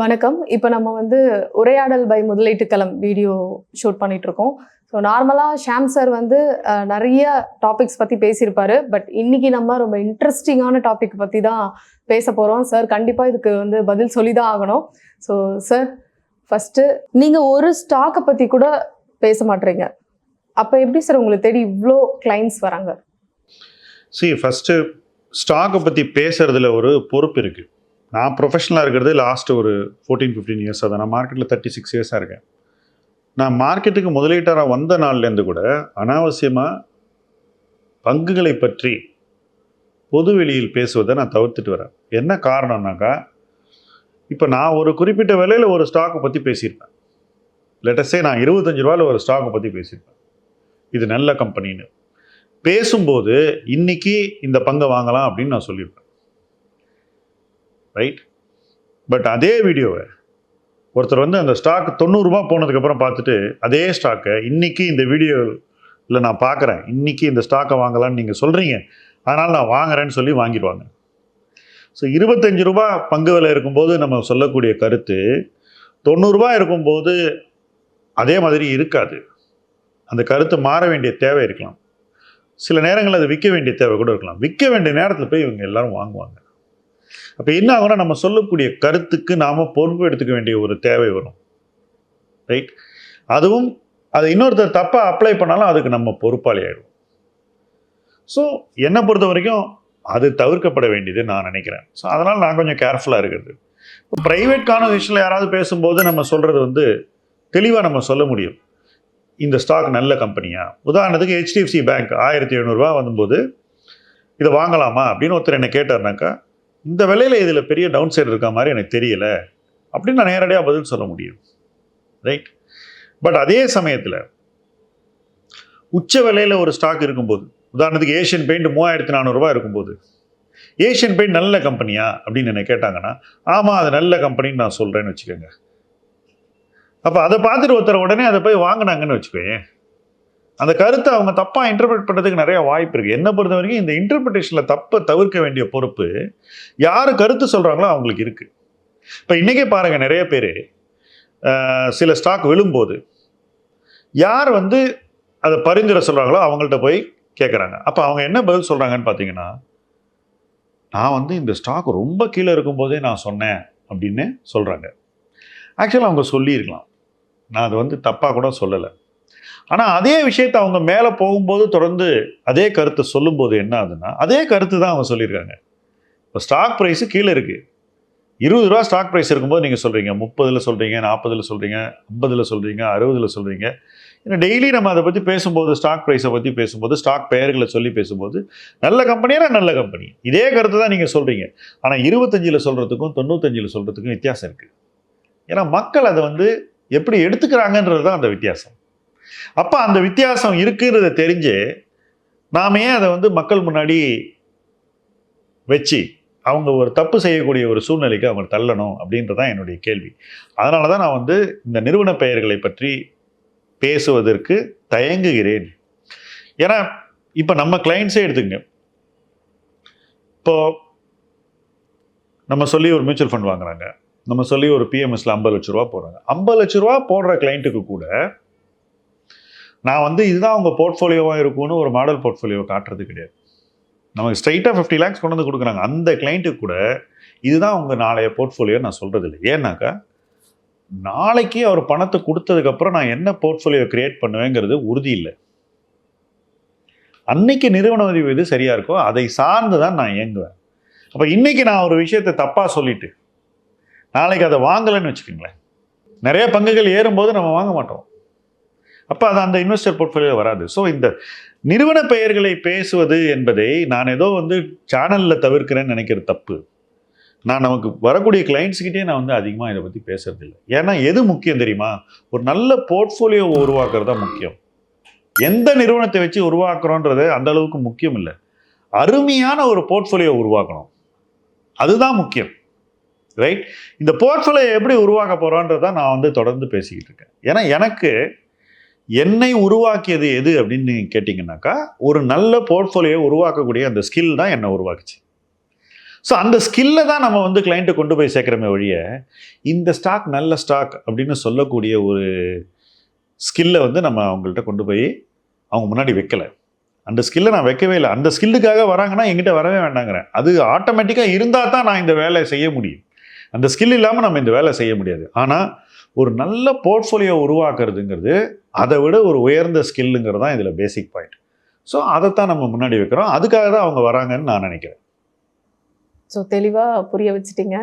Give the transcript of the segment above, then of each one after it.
வணக்கம். இப்போ நம்ம வந்து உரையாடல் பை முதலீட்டுக்களம் வீடியோ ஷூட் பண்ணிட்டு இருக்கோம் ஸோ நார்மலாக ஷாம் சார் வந்து நிறைய டாபிக்ஸ் பற்றி பேசியிருப்பாரு. பட் இன்னைக்கு நம்ம ரொம்ப இன்ட்ரெஸ்டிங்கான டாபிக் பற்றி தான் பேச போகிறோம் சார் கண்டிப்பாக இதுக்கு வந்து பதில் சொல்லி தான் ஆகணும். ஸோ சார் ஃபஸ்ட்டு நீங்கள் ஒரு ஸ்டாக்கை பற்றி கூட பேச மாட்டீங்க. அப்போ எப்படி சார் உங்களுக்கு தேடி இவ்வளோ கிளைண்ட்ஸ் வராங்க? சி ஃபஸ்ட்டு ஸ்டாக்கை பற்றி பேசுறதுல ஒரு பொறுப்பு இருக்குது நான் ப்ரொஃபஷனலாக இருக்கிறது லாஸ்ட் ஒரு ஃபோர்டீன் ஃபிஃப்டீன் இயர்ஸாக தான். நான் மார்க்கெட்டில் தேர்ட்டி சிக்ஸ் இயர்ஸாக இருக்கேன். நான் மார்க்கெட்டுக்கு முதலீட்டாராக வந்த நாள்லேருந்து கூட அனாவசியமாக பங்குகளை பற்றி பொது வெளியில் பேசுவதை நான் தவிர்த்துட்டு வரேன். என்ன காரணம்னாக்கா இப்போ நான் ஒரு குறிப்பிட்ட விலையில் ஒரு ஸ்டாக்கை பற்றி பேசியிருப்பேன். லெட்டஸ்டே நான் இருபத்தஞ்சு ரூபாயில் ஒரு ஸ்டாக்கை பற்றி பேசியிருப்பேன். இது நல்ல கம்பெனின்னு பேசும்போது இன்றைக்கி இந்த பங்கை வாங்கலாம் அப்படின்னு நான் சொல்லியிருப்பேன். ரைட் பட் அதே வீடியோவை ஒருத்தர் வந்து அந்த ஸ்டாக் தொண்ணூறுரூபா போனதுக்கப்புறம் பார்த்துட்டு அதே ஸ்டாக்கை இன்றைக்கி இந்த வீடியோவில் நான் பார்க்குறேன். இன்றைக்கி இந்த ஸ்டாக்கை வாங்கலாம்னு நீங்கள் சொல்கிறீங்க அதனால் நான் வாங்குறேன்னு சொல்லி வாங்கிடுவாங்க. ஸோ இருபத்தஞ்சு ரூபா பங்கு விலை இருக்கும்போது நம்ம சொல்லக்கூடிய கருத்து தொண்ணூறுரூபா இருக்கும்போது அதே மாதிரி இருக்காது. அந்த கருத்து மாற வேண்டிய தேவை இருக்கலாம். சில நேரங்களில் அதை விற்க வேண்டிய தேவை கூட இருக்கலாம். விற்க வேண்டிய நேரத்தில் போய் இவங்க எல்லாரும் வாங்குவாங்க. அப்போ என்ன ஆகும்னா நம்ம சொல்லக்கூடிய கருத்துக்கு நாம் பொறுப்பு எடுத்துக்க வேண்டிய ஒரு தேவை வரும். ரைட் அதுவும் அது இன்னொருத்தர் தப்பாக அப்ளை பண்ணாலும் அதுக்கு நம்ம பொறுப்பாளி ஆகிடும் ஸோ என்னை பொறுத்த வரைக்கும் அது தவிர்க்கப்பட வேண்டியது நான் நினைக்கிறேன். ஸோ அதனால் நான் கொஞ்சம் கேர்ஃபுல்லாக இருக்கிறது. இப்போ ப்ரைவேட் கான்வர்சேஷனில் யாராவது பேசும்போது நம்ம சொல்கிறது வந்து தெளிவாக நம்ம சொல்ல முடியும். இந்த ஸ்டாக் நல்ல கம்பெனியா உதாரணத்துக்கு ஹெச்டிஎஃப்சி பேங்க் ஆயிரத்தி எழுநூறுபா வந்தபோது இதை வாங்கலாமா? அப்படின்னு ஒருத்தர் என்னை கேட்டார்னாக்கா இந்த விலையில் இதில் பெரிய டவுன் சைடு இருக்க மாதிரி எனக்கு தெரியல. அப்படின்னு நான் நேரடியாக பதில் சொல்ல முடியும். ரைட் பட் அதே சமயத்தில் உச்ச விலையில் ஒரு ஸ்டாக் இருக்கும்போது உதாரணத்துக்கு ஏஷியன் பெயிண்ட் மூவாயிரத்தி நானூறுரூவா இருக்கும்போது ஏஷியன் பெயிண்ட் நல்ல கம்பெனியா அப்படின்னு என்னை கேட்டாங்கன்னா ஆமாம் அது நல்ல கம்பெனின்னு நான் சொல்கிறேன்னு வச்சுக்கோங்க. அப்போ அதை பார்த்துட்டு ஒருத்தர் உடனே அதை போய் வாங்கினாங்கன்னு வச்சுக்கோயேன். அந்த கருத்தை அவங்க தப்பாக இன்டர்பிரட் பண்ணுறதுக்கு நிறைய வாய்ப்பு இருக்குது என்ன பொறுத்த வரைக்கும் இந்த இன்டர்பிரிட்டேஷனில் தப்பை தவிர்க்க வேண்டிய பொறுப்பு யார் கருத்து சொல்கிறாங்களோ அவங்களுக்கு இருக்குது இப்போ இன்றைக்கே பாருங்கள் நிறைய பேர் சில ஸ்டாக் விழும்போது யார் வந்து அதை பரிந்துரை சொல்கிறாங்களோ அவங்கள்ட்ட போய் கேட்குறாங்க அப்போ அவங்க என்ன பதில் சொல்கிறாங்கன்னு பார்த்தீங்கன்னா நான் வந்து இந்த ஸ்டாக் ரொம்ப கீழே இருக்கும்போதே நான் சொன்னேன் அப்படின்னு சொல்கிறாங்க ஆக்சுவலாக அவங்க சொல்லியிருக்கலாம். நான் அதை வந்து தப்பாக கூட சொல்லலை. ஆனால் அதே விஷயத்தை அவங்க மேலே போகும்போது தொடர்ந்து அதே கருத்தை சொல்லும்போது என்ன ஆகுதுன்னா அதே கருத்து தான் அவங்க சொல்லியிருக்காங்க. இப்போ ஸ்டாக் ப்ரைஸு கீழே இருக்குது இருபது ரூபா ஸ்டாக் ப்ரைஸ் இருக்கும்போது நீங்கள் சொல்கிறீங்க முப்பதில் சொல்கிறீங்க நாற்பதில் சொல்கிறீங்க ஐம்பதில் சொல்கிறீங்க அறுபதில் சொல்கிறீங்க ஏன்னா டெய்லி நம்ம அதை பற்றி பேசும்போது ஸ்டாக் ப்ரைஸை பற்றி பேசும்போது ஸ்டாக் பெயர்களை சொல்லி பேசும்போது நல்ல கம்பெனியாக நல்ல கம்பெனி இதே கருத்து தான் நீங்கள் சொல்கிறீங்க ஆனால் இருபத்தஞ்சில் சொல்கிறதுக்கும் தொண்ணூத்தஞ்சில் சொல்கிறதுக்கும் வித்தியாசம் இருக்குது ஏன்னா மக்கள் அதை வந்து எப்படி எடுத்துக்கிறாங்கன்றது தான் அந்த வித்தியாசம். அப்போ அந்த வித்தியாசம் இருக்குன்றத தெரிஞ்சு நாம ஏன் அதை வந்து மக்கள் முன்னாடி வச்சு அவங்க ஒரு தப்பு செய்யக்கூடிய ஒரு சூழ்நிலைக்கு அவங்க தள்ளணும் அப்படின்றது தான் என்னுடைய கேள்வி. அதனால தான் நான் வந்து இந்த நிறுவன பெயர்களை பற்றி பேசுவதற்கு தயங்குகிறேன். ஏன்னா இப்போ நம்ம கிளைண்ட்ஸே எடுத்துங்க இப்போ நம்ம சொல்லி ஒரு மியூச்சுவல் ஃபண்ட் வாங்குறாங்க. நம்ம சொல்லி ஒரு பிஎம்எஸ்ல ஐம்பது லட்ச ரூபா போடுறாங்க. ஐம்பது லட்ச ரூபா போடுற கிளைண்ட்டுக்கு கூட நான் வந்து இதுதான் உங்கள் போர்ட்ஃபோலியோவாக இருக்கும்னு ஒரு மாடல் போர்ட்ஃபோலியோ காட்டுறது கிடையாது. நமக்கு ஸ்ட்ரைட்டாக ஃபிஃப்டி லேக்ஸ் கொண்டு வந்து கொடுக்குறாங்க. அந்த கிளைண்ட்டுக்கு கூட இதுதான் உங்கள் நாளைய போர்ட்ஃபோலியோ நான் சொல்கிறது இல்லை ஏன்னாக்கா நாளைக்கு அவர் பணத்தை கொடுத்ததுக்கப்புறம் நான் என்ன போர்ட்ஃபோலியோ கிரியேட் பண்ணுவேங்கிறது உறுதி இல்லை. அன்னைக்கு நிறுவன உதவி எது சரியாக இருக்கோ அதை சார்ந்து தான் நான் இயங்குவேன். அப்போ இன்றைக்கி நான் ஒரு விஷயத்தை தப்பாக சொல்லிவிட்டு நாளைக்கு அதை வாங்கலைன்னு வச்சுக்கோங்களேன். நிறைய பங்குகள் ஏறும்போது நம்ம வாங்க மாட்டோம். அப்போ அது அந்த இன்வெஸ்டர் போர்ட்ஃபோலியோ வராது. ஸோ இந்த நிறுவன பெயர்களை பேசுவது என்பதை நான் ஏதோ வந்து சேனலில் தவிர்க்கிறேன்னு நினைக்கிற தப்பு. நான் நமக்கு வரக்கூடிய கிளைண்ட்ஸ்கிட்டே நான் வந்து அதிகமாக இதை பற்றி பேசுறதில்லை. ஏன்னா எது முக்கியம் தெரியுமா? ஒரு நல்ல போர்ட்ஃபோலியோ உருவாக்குறது தான் முக்கியம். எந்த நிறுவனத்தை வச்சு உருவாக்குறோன்றது அந்த அளவுக்கு முக்கியம் இல்லை. அருமையான ஒரு போர்ட்ஃபோலியோ உருவாக்கணும். அதுதான் முக்கியம். ரைட் இந்த போர்ட்ஃபோலியோ எப்படி உருவாக்க போகிறோன்றதான் நான் வந்து தொடர்ந்து பேசிக்கிட்டு இருக்கேன். ஏன்னா எனக்கு என்னை உருவாக்கியது எது அப்படின்னு நீங்க கேட்டிங்கனாக்கா ஒரு நல்ல போர்ட்ஃபோலியோ உருவாக்கக்கூடிய அந்த ஸ்கில் தான் என்னை உருவாக்குச்சு. ஸோ அந்த ஸ்கில்லை தான் நம்ம வந்து கிளைண்ட்டை கொண்டு போய் சேர்க்குறமே வழிய இந்த ஸ்டாக் நல்ல ஸ்டாக் அப்படின்னு சொல்லக்கூடிய ஒரு ஸ்கில்லை வந்து நம்ம அவங்கள்ட்ட கொண்டு போய் அவங்க முன்னாடி வைக்கலை. அந்த ஸ்கில்லை நான் வைக்கவே இல்லை. அந்த ஸ்கில்லுக்காக வராங்கன்னா எங்கிட்ட வரவே வேண்டாங்கிறேன். அது ஆட்டோமேட்டிக்காக இருந்தால் தான் நான் இந்த வேலையை செய்ய முடியும். அந்த ஸ்கில் இல்லாமல் நம்ம இந்த வேலை செய்ய முடியாது. ஆனால் ஒரு நல்ல போர்ட்ஃபோலியோ உருவாக்குறதுங்கிறது அதை விட ஒரு உயர்ந்த ஸ்கில்லுங்கிறது தான் இதில் பேசிக் பாயிண்ட் ஸோ அதைத்தான் நம்ம முன்னாடி வைக்கிறோம். அதுக்காக தான் அவங்க வராங்கன்னு நான் நினைக்கிறேன். ஸோ தெளிவாக புரிய வச்சுட்டீங்க.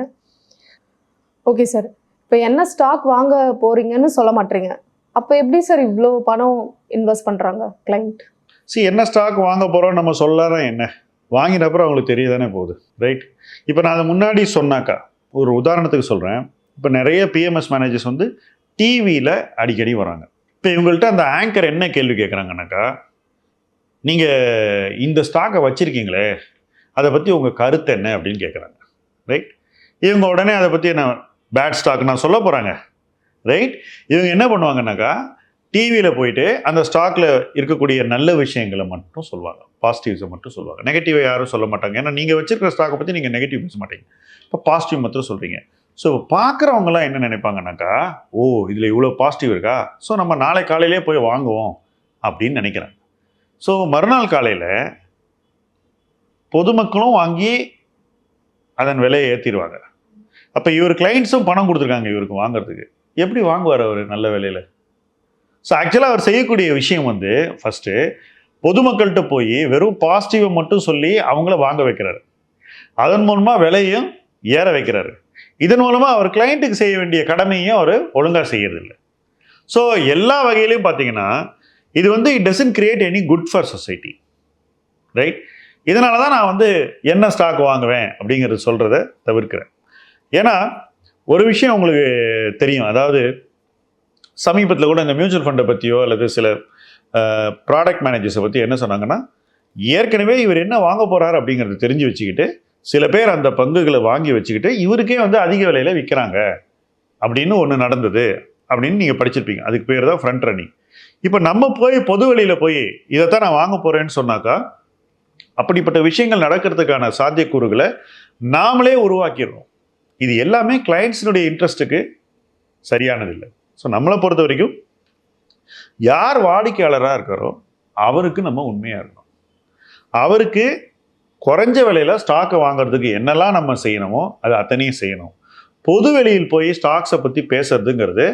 ஓகே சார் இப்போ என்ன ஸ்டாக் வாங்க போறீங்கன்னு சொல்ல மாட்டீங்க. அப்போ எப்படி சார் இவ்வளோ பணம் இன்வெஸ்ட் பண்ணுறாங்க கிளைண்ட் சரி என்ன ஸ்டாக் வாங்க போகிறோம் நம்ம சொல்லலாம் என்ன? வாங்கின அப்புறம் அவங்களுக்கு தெரிய தானே போகுது ரைட் இப்போ நான் அதை முன்னாடி சொன்னாக்கா ஒரு உதாரணத்துக்கு சொல்கிறேன் இப்போ நிறைய பிஎம்எஸ் மேனேஜர்ஸ் வந்து டிவியில் அடிக்கடி வராங்க. இப்போ இவங்கள்ட்ட அந்த ஆங்கர் என்ன கேள்வி கேட்குறாங்கனாக்கா நீங்கள் இந்த ஸ்டாக்கை வச்சுருக்கீங்களே அதை பற்றி உங்கள் கருத்து என்ன? அப்படின்னு கேட்குறாங்க ரைட் இவங்க உடனே அதை பற்றி என்ன பேட் ஸ்டாக் நான் சொல்ல போகிறாங்க ரைட் இவங்க என்ன பண்ணுவாங்கன்னாக்கா டிவியில் போயிட்டு அந்த ஸ்டாக்கில் இருக்கக்கூடிய நல்ல விஷயங்களை மட்டும் சொல்லுவாங்க. பாசிட்டிவ்ஸை மட்டும் சொல்லுவாங்க. நெகட்டிவை யாரும் சொல்ல மாட்டாங்க. ஏன்னா நீங்கள் வச்சிருக்கிற ஸ்டாக்கை பற்றி நீங்கள் நெகட்டிவ் பேச மாட்டீங்க. இப்போ பாசிட்டிவ் மட்டும் சொல்கிறீங்க ஸோ பார்க்குறவங்களாம் என்ன நினைப்பாங்கனாக்கா ஓ இதில் இவ்வளோ பாசிட்டிவ் இருக்கா? ஸோ நம்ம நாளை காலையிலே போய் வாங்குவோம் அப்படின்னு நினைக்கிறேன் ஸோ மறுநாள் காலையில் பொதுமக்களும் வாங்கி அதன் விலையை ஏற்றிடுவாங்க அப்போ இவர் கிளைண்ட்ஸும் பணம் கொடுத்துருக்காங்க இவருக்கு வாங்குறதுக்கு. எப்படி வாங்குவார் அவர் நல்ல விலையில்? ஸோ ஆக்சுவலாக அவர் செய்யக்கூடிய விஷயம் வந்து ஃபஸ்ட்டு பொதுமக்கள்கிட்ட போய் வெறும் பாசிட்டிவை மட்டும் சொல்லி அவங்கள வாங்க வைக்கிறாரு. அதன் மூலமாக விலையும் ஏற வைக்கிறாரு. இதன் மூலமாக அவர் கிளைண்ட்டுக்கு செய்ய வேண்டிய கடமையும் அவர் ஒழுங்காக செய்யறதில்லை. ஸோ எல்லா வகையிலையும் பார்த்தீங்கன்னா இது வந்து it doesn't create any good for society right இதனால தான் நான் வந்து என்ன ஸ்டாக் வாங்குவேன் அப்படிங்கிறது சொல்கிறத தவிர்க்கிறேன். ஏன்னா ஒரு விஷயம் உங்களுக்கு தெரியும். அதாவது சமீபத்தில் கூட இந்த மியூச்சுவல் ஃபண்டை பற்றியோ அல்லது சில ப்ராடக்ட் மேனேஜர்ஸை பற்றி என்ன சொன்னாங்கன்னா ஏற்கனவே இவர் என்ன வாங்க போகிறார் அப்படிங்கிறத தெரிஞ்சு வச்சுக்கிட்டு சில பேர் அந்த பங்குகளை வாங்கி வச்சுக்கிட்டு இவருக்கே வந்து அதிக விலையில் விற்கிறாங்க அப்படின்னு ஒன்று நடந்தது. அப்படின்னு நீங்கள் படிச்சிருப்பீங்க. அதுக்கு பேர் தான் ஃப்ரண்ட் ரன்னிங் இப்போ நம்ம போய் பொது வெளியில் போய் இதைத்தான் நான் வாங்க போகிறேன்னு சொன்னாக்கா அப்படிப்பட்ட விஷயங்கள் நடக்கிறதுக்கான சாத்தியக்கூறுகளை நாமளே உருவாக்கிடுறோம். இது எல்லாமே கிளைண்ட்ஸினுடைய இன்ட்ரெஸ்ட்டுக்கு சரியானதில்லை. ஸோ நம்மளை பொறுத்த வரைக்கும் யார் வாடிக்கையாளராக இருக்காரோ அவருக்கு நம்ம உண்மையாக இருக்கணும். அவருக்கு குறைஞ்ச விலையில் ஸ்டாக்கை வாங்குறதுக்கு என்னெல்லாம் நம்ம செய்யணுமோ அது அத்தனையும் செய்யணும். பொது வெளியில் போய் ஸ்டாக்ஸை பற்றி பேசுறதுங்கிறது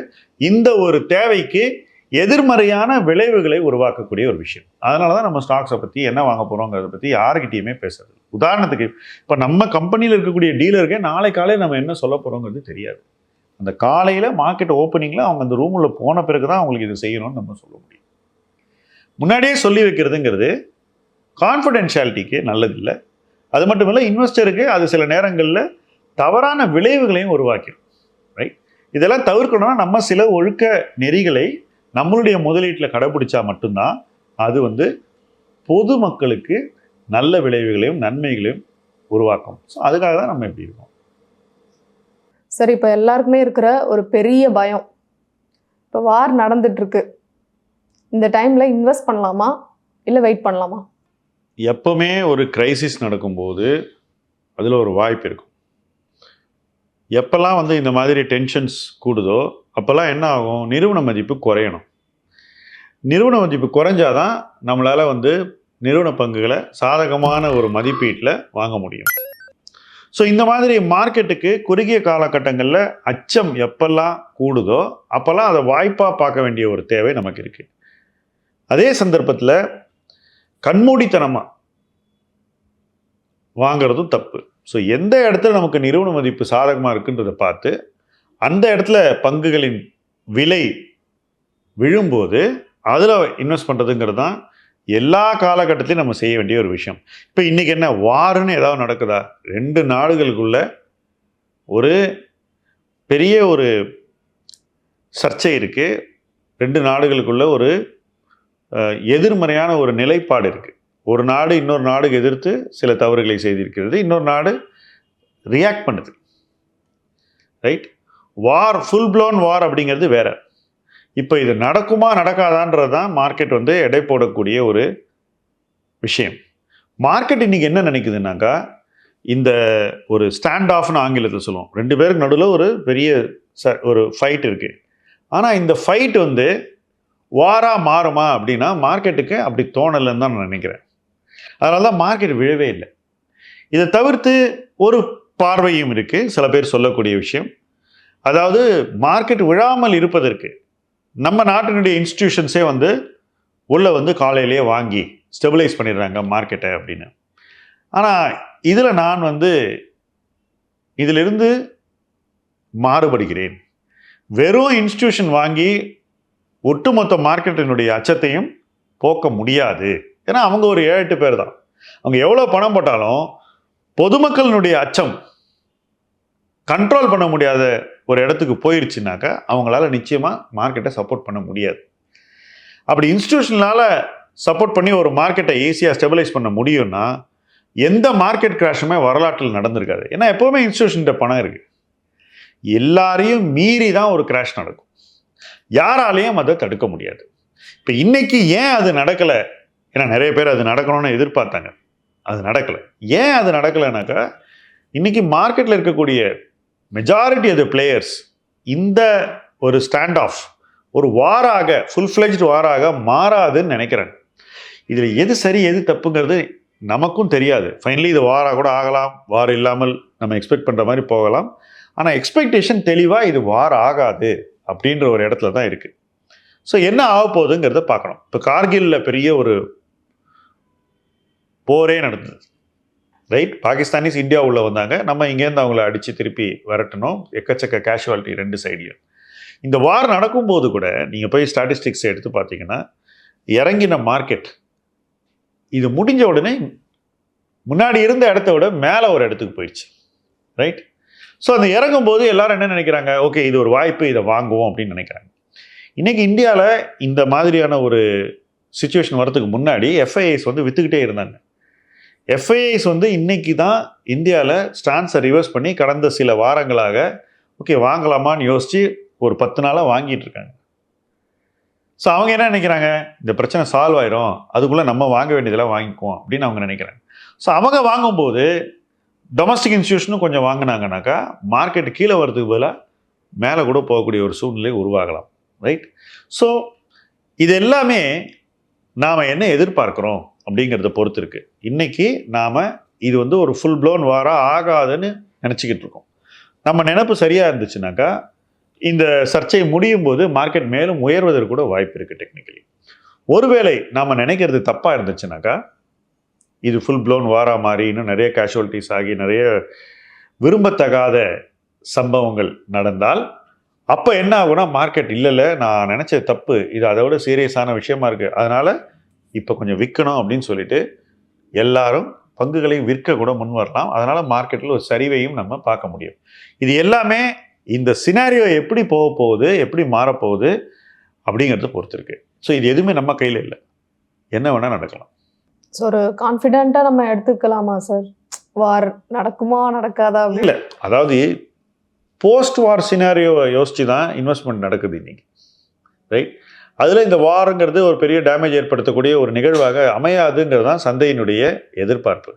இந்த ஒரு தேவைக்கு எதிர்மறையான விளைவுகளை உருவாக்கக்கூடிய ஒரு விஷயம். அதனால தான் நம்ம ஸ்டாக்ஸை பற்றி என்ன வாங்க போகிறோங்கிறத பற்றி யாருக்கிட்டையுமே பேசுறது உதாரணத்துக்கு இப்போ நம்ம கம்பெனியில் இருக்கக்கூடிய டீலருக்கே நாளை காலையில் நம்ம என்ன சொல்ல போகிறோங்கிறது தெரியாது. அந்த காலையில் மார்க்கெட் ஓப்பனிங்கில் அவங்க அந்த ரூமில் போன பிறகு தான் அவங்களுக்கு இது செய்யணும்னு நம்ம சொல்ல முடியும். முன்னாடியே சொல்லி வைக்கிறதுங்கிறது கான்ஃபிடென்ஷியாலிட்டிக்கு நல்லதில்லை. அது மட்டும் இல்லை இன்வெஸ்டருக்கு அது சில நேரங்களில் தவறான விளைவுகளையும் உருவாக்கிடும் ரைட் இதெல்லாம் தவிர்க்கணும்னா நம்ம சில ஒழுக்க நெறிகளை நம்மளுடைய முதலீட்டில் கடைபிடிச்சா மட்டும்தான் அது வந்து பொதுமக்களுக்கு நல்ல விளைவுகளையும் நன்மைகளையும் உருவாக்கும். ஸோ அதுக்காக தான் நம்ம இப்படி இருக்கோம். சார் இப்போ எல்லாருக்குமே இருக்கிற ஒரு பெரிய பயம். இப்போ வார் நடந்துட்டுருக்கு இந்த டைமில் இன்வெஸ்ட் பண்ணலாமா? இல்லை வெயிட் பண்ணலாமா? எப்பவுமே ஒரு கிரைசிஸ் நடக்கும்போது அதில் ஒரு வாய்ப்பு இருக்கும். எப்போல்லாம் வந்து இந்த மாதிரி டென்ஷன்ஸ் கூடுதோ அப்போல்லாம் என்ன ஆகும்? நிறுவன மதிப்பு குறையணும். நிறுவன மதிப்பு குறைஞ்சாதான் நம்மளால் வந்து நிறுவன பங்குகளை சாதகமான ஒரு மதிப்பீட்டில் வாங்க முடியும். ஸோ இந்த மாதிரி மார்க்கெட்டுக்கு குறுகிய காலகட்டங்களில் அச்சம் எப்பெல்லாம் கூடுதோ அப்போல்லாம் அதை வாய்ப்பாக பார்க்க வேண்டிய ஒரு தேவை நமக்கு இருக்குது அதே சந்தர்ப்பத்தில் கண்மூடித்தனமாக வாங்குறதும் தப்பு. ஸோ எந்த இடத்துல நமக்கு நிறுவன மதிப்பு சாதகமாக இருக்குன்றதை பார்த்து அந்த இடத்துல பங்குகளின் விலை விழும்போது அதில் இன்வெஸ்ட் பண்ணுறதுங்கிறது தான் எல்லா காலகட்டத்திலையும் நம்ம செய்ய வேண்டிய ஒரு விஷயம். இப்போ இன்றைக்கி என்ன வாருன்னு ஏதாவது நடக்குதா? ரெண்டு நாடுகளுக்குள்ள ஒரு பெரிய ஒரு சர்ச்சை இருக்குது ரெண்டு நாடுகளுக்குள்ள ஒரு எதிர்மறையான ஒரு நிலைப்பாடு இருக்குது ஒரு நாடு இன்னொரு நாடுக்கு எதிர்த்து சில தவறுகளை செய்திருக்கிறது. இன்னொரு நாடு ரியாக்ட் பண்ணுது. Right war full blown war அப்படிங்கிறது வேற. இப்போ இது நடக்குமா நடக்காதான்றது தான் மார்க்கெட் வந்து எடை போடக்கூடிய ஒரு விஷயம். மார்க்கெட் இன்னைக்கு என்ன நினைக்குதுன்னாக்கா இந்த ஒரு ஸ்டாண்ட் ஆஃப்னு ஆங்கிலத்தை சொல்லுவோம். ரெண்டு பேருக்கு நடுவில் ஒரு பெரிய ச ஒரு ஃபைட் இருக்குது ஆனால் இந்த ஃபைட் வந்து வாரா மாறுமா அப்படின்னா மார்க்கெட்டுக்கு அப்படி தோணலைன்னு தான் நான் நினைக்கிறேன். அதனால தான் மார்க்கெட் விழவே இல்லை. இதை தவிர்த்து ஒரு பார்வையும் இருக்குது சில பேர் சொல்லக்கூடிய விஷயம். அதாவது மார்க்கெட் விழாமல் இருப்பதற்கு நம்ம நாட்டினுடைய இன்ஸ்டிடியூஷன்ஸே வந்து உள்ளே வந்து காலையிலேயே வாங்கி ஸ்டெபிளைஸ் பண்ணிடுறாங்க மார்க்கெட்டை அப்படின்னு. ஆனால் இதில் நான் வந்து இதிலிருந்து மாறுபடுகிறேன். வெறும் இன்ஸ்டிடியூஷன் வாங்கி ஒட்டுமொத்த மார்க்கெட்டினுடைய அச்சத்தையும் போக்க முடியாது. ஏன்னா அவங்க ஒரு ஏழு எட்டு பேர் தான். அவங்க எவ்வளோ பணம் போட்டாலும் பொதுமக்களினுடைய அச்சம் கண்ட்ரோல் பண்ண முடியாத ஒரு இடத்துக்கு போயிருச்சுனாக்கா அவங்களால நிச்சயமாக மார்க்கெட்டை சப்போர்ட் பண்ண முடியாது. அப்படி இன்ஸ்டிடியூஷனால சப்போர்ட் பண்ணி ஒரு மார்க்கெட்டை ஈஸியாக ஸ்டெபிலைஸ் பண்ண முடியும்னா எந்த மார்க்கெட் கிராஷுமே வரலாற்றில் நடந்திருக்காது. ஏன்னா எப்போவுமே இன்ஸ்டியூஷன்கிட்ட பணம் இருக்குது எல்லாரையும் மீறி தான் ஒரு கிராஷ் நடக்கும். யாராலையும் அதை தடுக்க முடியாது. இப்போ இன்னைக்கு ஏன் அது நடக்கலை? ஏன்னா நிறைய பேர் அது நடக்கணும்னு எதிர்பார்த்தாங்க. அது நடக்கலை. ஏன் அது நடக்கலைனாக்கா இன்னைக்கு மார்க்கெட்டில் இருக்கக்கூடிய மெஜாரிட்டி ஆஃப் த பிளேயர்ஸ் இந்த ஒரு ஸ்டாண்ட் ஆஃப் ஒரு வாராக ஃபுல் ஃப்ளெஜ்டு வாராக மாறாதுன்னு நினைக்கிறேன் இதில் எது சரி எது தப்புங்கிறது நமக்கும் தெரியாது. ஃபைனலி இது வாராக கூட ஆகலாம். வாரம் இல்லாமல் நம்ம எக்ஸ்பெக்ட் பண்ணுற மாதிரி போகலாம். ஆனால் எக்ஸ்பெக்டேஷன் தெளிவாக இது வாரம் ஆகாது. அப்படின்ற ஒரு இடத்துல தான் இருக்குது ஸோ என்ன ஆக போகுதுங்கிறத பார்க்கணும். இப்போ கார்கில்ல பெரிய ஒரு போரே நடந்தது. ரைட் பாகிஸ்தானிஸ் இந்தியா உள்ளே வந்தாங்க. நம்ம இங்கேருந்து அவங்கள அடித்து திருப்பி விரட்டணும். எக்கச்சக்க கேஷுவாலிட்டி ரெண்டு சைடையும் இந்த வார் நடக்கும்போது கூட நீங்கள் போய் ஸ்டாட்டிஸ்டிக்ஸ் எடுத்து பார்த்தீங்கன்னா இறங்கின மார்க்கெட் இது முடிஞ்ச உடனே முன்னாடி இருந்த இடத்த விட மேலே ஒரு இடத்துக்கு போயிடுச்சு. ரைட் ஸோ அந்த இறங்கும் போது எல்லாரும் என்ன நினைக்கிறாங்க? ஓகே இது ஒரு வாய்ப்பு இதை வாங்குவோம் அப்படின்னு நினைக்கிறாங்க. இன்றைக்கி இந்தியாவில் இந்த மாதிரியான ஒரு சுச்சுவேஷன் வரதுக்கு முன்னாடி எஃப்ஐஐஸ் வந்து விற்றுக்கிட்டே இருந்தாங்க. எஃப்ஐஐஸ் வந்து இன்றைக்கி தான் இந்தியாவில் ஸ்டான்ஸை ரிவர்ஸ் பண்ணி கடந்த சில வாரங்களாக ஓகே வாங்கலாமான்னு யோசித்து ஒரு பத்து நாளாக வாங்கிட்டு இருக்காங்க. ஸோ அவங்க என்ன நினைக்கிறாங்க? இந்த பிரச்சனை சால்வ் ஆயிரும். அதுக்குள்ளே நம்ம வாங்க வேண்டியதெல்லாம் வாங்கிக்குவோம் அப்படின்னு அவங்க நினைக்கிறாங்க. ஸோ அவங்க வாங்கும்போது டொமஸ்டிக் இன்ஸ்டியூஷனும் கொஞ்சம் வாங்கினாங்கனாக்கா மார்க்கெட் கீழே வரதுக்கு பதிலாக மேலே கூட போகக்கூடிய ஒரு சூழ்நிலை உருவாகலாம் ரைட் ஸோ இது எல்லாமே நாம் என்ன எதிர்பார்க்குறோம் அப்படிங்கிறத பொறுத்து இருக்கு. இன்னைக்கு நாம் இது வந்து ஒரு ஃபுல் ப்ளோன் வாராக ஆகாதுன்னு நினச்சிக்கிட்டு இருக்கோம். நம்ம நினப்பு சரியாக இருந்துச்சுனாக்கா இந்த சர்ச்சை முடியும் போது மார்க்கெட் மேலும் உயர்வதற்கு கூட வாய்ப்பு இருக்குது டெக்னிக்கலி ஒருவேளை நாம் நினைக்கிறது தப்பாக இருந்துச்சுனாக்கா இது ஃபுல் ப்ளோன் வாரா மாதிரி இன்னும் நிறைய கேஷுவலிட்டிஸ் ஆகி நிறைய விரும்பத்தகாத சம்பவங்கள் நடந்தால் அப்போ என்ன ஆகுனா மார்க்கெட் இல்லை இல்லை நான் நினச்ச தப்பு இது அதை விட சீரியஸான விஷயமா இருக்குது அதனால் இப்போ கொஞ்சம் விற்கணும் அப்படின்னு சொல்லிட்டு எல்லாரும் பங்குகளை விற்க கூட முன் வரலாம். அதனால் மார்க்கெட்டில் ஒரு சரிவையும் நம்ம பார்க்க முடியும். இது எல்லாமே இந்த சினாரியோ எப்படி போக போகுது எப்படி மாறப்போகுது அப்படிங்கிறத பொறுத்திருக்கு ஸோ இது எதுவுமே நம்ம கையில் இல்லை. என்ன வேணால் நடக்கலாம். ஸோ ஒரு கான்ஃபிடென்ட்டாக நம்ம எடுத்துக்கலாமா சார் வார் நடக்குமா நடக்காதா? இல்லை அதாவது போஸ்ட் வார் சினாரியோவை யோசித்து தான் இன்வெஸ்ட்மெண்ட் நடக்குது இன்னைக்கு. ரைட் அதில் இந்த வாருங்கிறது ஒரு பெரிய டேமேஜ் ஏற்படுத்தக்கூடிய ஒரு நிகழ்வாக அமையாதுங்கிறது தான் சந்தையினுடைய எதிர்பார்ப்பு.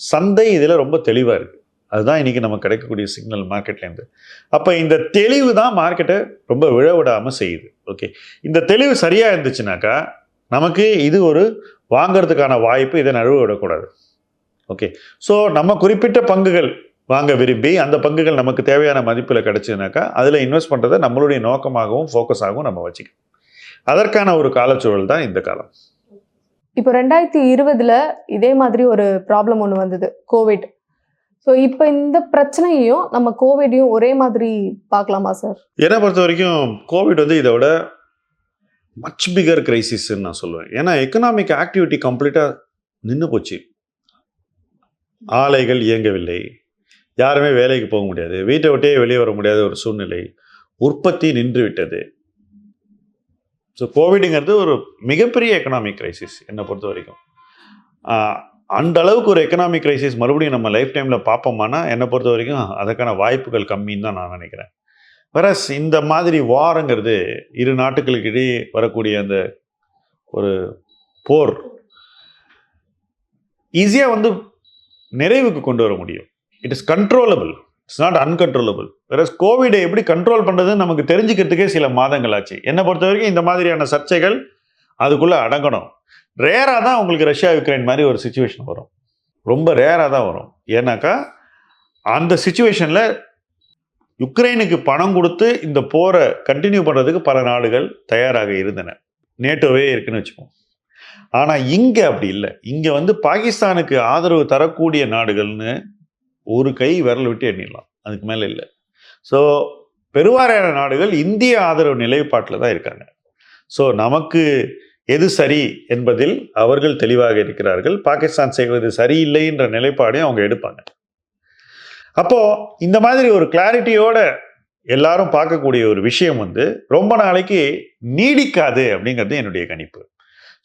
சந்தை இதில் ரொம்ப தெளிவாக இருக்குது அதுதான் இன்றைக்கி நமக்கு கிடைக்கக்கூடிய சிக்னல் மார்க்கெட்லேருந்து அப்போ இந்த தெளிவு தான் மார்க்கெட்டை ரொம்ப விழ விடாமல் செய்யுது. ஓகே இந்த தெளிவு சரியாக இருந்துச்சுனாக்கா நமக்கு இது ஒரு வாங்கிறதுக்கான வாய்ப்பு இதை நழுவ விடக்கூடாது ஓகே ஸோ நம்ம குறிப்பிட்ட பங்குகள் வாங்க விரும்பி அந்த பங்குகள் நமக்கு தேவையான மதிப்பில் கிடைச்சதுனாக்கா அதில் இன்வெஸ்ட் பண்ணுறதை நம்மளுடைய நோக்கமாகவும் ஃபோக்கஸாகவும் நம்ம வச்சுக்கணும். அதற்கான ஒரு காலச்சூழல் தான் இந்த காலம். இப்போ ரெண்டாயிரத்தி இருபதுல இதே மாதிரி ஒரு ப்ராப்ளம் ஒன்று வந்தது கோவிட் ஸோ இப்போ இந்த பிரச்சனையையும் நம்ம கோவிடையும் ஒரே மாதிரி பார்க்கலாமா சார் என்னை பொறுத்த வரைக்கும் கோவிட் வந்து இதை விட மச் பிகர் கிரைசிஸ்ன்னு நான் சொல்லுவேன். ஏன்னா எக்கனாமிக் ஆக்டிவிட்டி கம்ப்ளீட்டாக நின்று போச்சு. ஆலைகள் இயங்கவில்லை. யாருமே வேலைக்கு போக முடியாது. வீட்டை விட்டே வெளியே வர முடியாத ஒரு சூழ்நிலை உற்பத்தி நின்று விட்டது. ஸோ கோவிடுங்கிறது ஒரு மிகப்பெரிய எக்கனாமிக் கிரைசிஸ் என்னை பொறுத்த வரைக்கும். அந்த அளவுக்கு ஒரு எக்கனாமிக் கிரைசிஸ் மறுபடியும் நம்ம லைஃப் டைமில் பார்ப்போமானா என்னை பொறுத்த வரைக்கும் அதற்கான வாய்ப்புகள் கம்மின்னு தான் நான் நினைக்கிறேன். வரஸ் இந்த மாதிரி வாரங்கிறது இரு நாட்டுகளுக்கு இடையே வரக்கூடிய அந்த ஒரு போர் ஈஸியாக வந்து நிறைவுக்கு கொண்டு வர முடியும். It is controllable it's not uncontrollable வேற கோவிடை எப்படி கண்ட்ரோல் பண்ணுறதுன்னு நமக்கு தெரிஞ்சுக்கிறதுக்கே சில மாதங்கள் ஆச்சு என்னை பொறுத்த வரைக்கும் இந்த மாதிரியான சர்ச்சைகள் அதுக்குள்ளே அடங்கணும். ரேராக தான் உங்களுக்கு ரஷ்யா யுக்ரைன் மாதிரி ஒரு சுச்சுவேஷன் வரும். ரொம்ப ரேராக தான் வரும். ஏன்னாக்கா அந்த சுச்சுவேஷனில் யுக்ரைனுக்கு பணம் கொடுத்து இந்த போரை கண்டினியூ பண்ணுறதுக்கு பல நாடுகள் தயாராக இருந்தன. நேட்டோவே இருக்குன்னு வச்சுப்போம் ஆனால் இங்கே அப்படி இல்லை. இங்கே வந்து பாகிஸ்தானுக்கு ஆதரவு தரக்கூடிய நாடுகள்னு ஒரு கை விரல் விட்டு எண்ணிடலாம். அதுக்கு மேலே இல்லை. ஸோ பெருவாரியான நாடுகள் இந்திய ஆதரவு நிலைப்பாட்டில் தான் இருக்காங்க. ஸோ நமக்கு எது சரி என்பதில் அவர்கள் தெளிவாக இருக்கிறார்கள். பாகிஸ்தான் செய்வது சரியில்லை என்ற நிலைப்பாடையும் அவங்க எடுப்பாங்க. அப்போது இந்த மாதிரி ஒரு கிளாரிட்டியோட எல்லாரும் பார்க்கக்கூடிய ஒரு விஷயம் வந்து ரொம்ப நாளைக்கு நீடிக்காது அப்படிங்கிறது என்னுடைய கணிப்பு.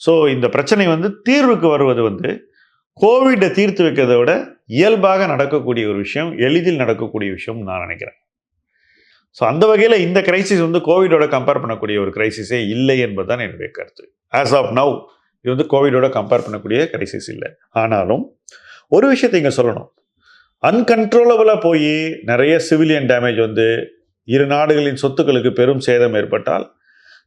ஸோ இந்த பிரச்சனை வந்து தீர்வுக்கு வருவது வந்து கோவிட்டை தீர்த்து வைக்கிறதை விட இயல்பாக நடக்கக்கூடிய ஒரு விஷயம் எளிதில் நடக்கக்கூடிய விஷயம் நான் நினைக்கிறேன். ஸோ அந்த வகையில் இந்த கிரைசிஸ் வந்து கோவிடோட கம்பேர் பண்ணக்கூடிய ஒரு கிரைசிஸே இல்லை என்பதுதான் என்னுடைய கருத்து. ஆஸ் ஆஃப் நவ் இது வந்து கோவிடோட கம்பேர் பண்ணக்கூடிய கிரைசிஸ் இல்லை. ஆனாலும் ஒரு விஷயத்தை இங்கே சொல்லணும். அன்கன்ட்ரோலபிளாக போய் நிறைய சிவிலியன் டேமேஜ் வந்து இரு நாடுகளின் சொத்துக்களுக்கு பெரும் சேதம் ஏற்பட்டால்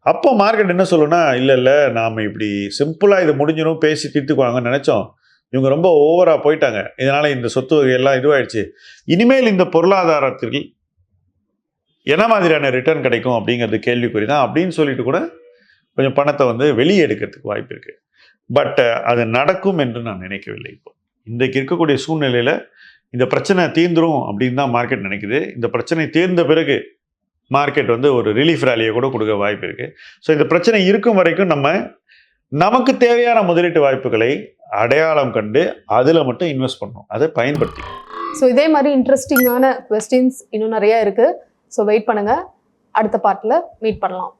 அப்போ மார்க்கெட் என்ன சொல்லுன்னா இல்லை இல்லை நாம் இப்படி சிம்பிளாக இது முடிஞ்சிடும் பேசி தீர்த்துக்குவாங்கன்னு நினச்சோம். இவங்க ரொம்ப ஓவராக போயிட்டாங்க. இதனால் இந்த சொத்து வகையெல்லாம் இதுவாயிடுச்சு. இனிமேல் இந்த பொருளாதாரத்தில் என்ன மாதிரியான ரிட்டர்ன் கிடைக்கும்? அப்படிங்கிறது கேள்விக்குறி தான். அப்படின்னு சொல்லிட்டு கூட கொஞ்சம் பணத்தை வந்து வெளியே எடுக்கிறதுக்கு வாய்ப்பு இருக்குது பட் அது நடக்கும் என்று நான் நினைக்கவில்லை இப்போ. இன்றைக்கு இருக்கக்கூடிய சூழ்நிலையில் இந்த பிரச்சனை தீர்ந்துரும் அப்படின்னு தான் மார்க்கெட் நினைக்குது. இந்த பிரச்சனை தீர்ந்த பிறகு மார்க்கெட் வந்து ஒரு ரிலீஃப் ரேலியை கூட கொடுக்க வாய்ப்பு இருக்குது ஸோ இந்த பிரச்சனை இருக்கும் வரைக்கும் நம்ம நமக்கு தேவையான முதலீட்டு வாய்ப்புகளை அடையாளம் கண்டு அதில் மட்டும் இன்வெஸ்ட் பண்ணணும். அதை பயன்படுத்தி. ஸோ இதே மாதிரி இன்ட்ரெஸ்டிங்கான கொஸ்டின்ஸ் இன்னும் நிறையா இருக்குது ஸோ வெயிட் பண்ணுங்கள் அடுத்த பார்ட்டில் மீட் பண்ணலாம்.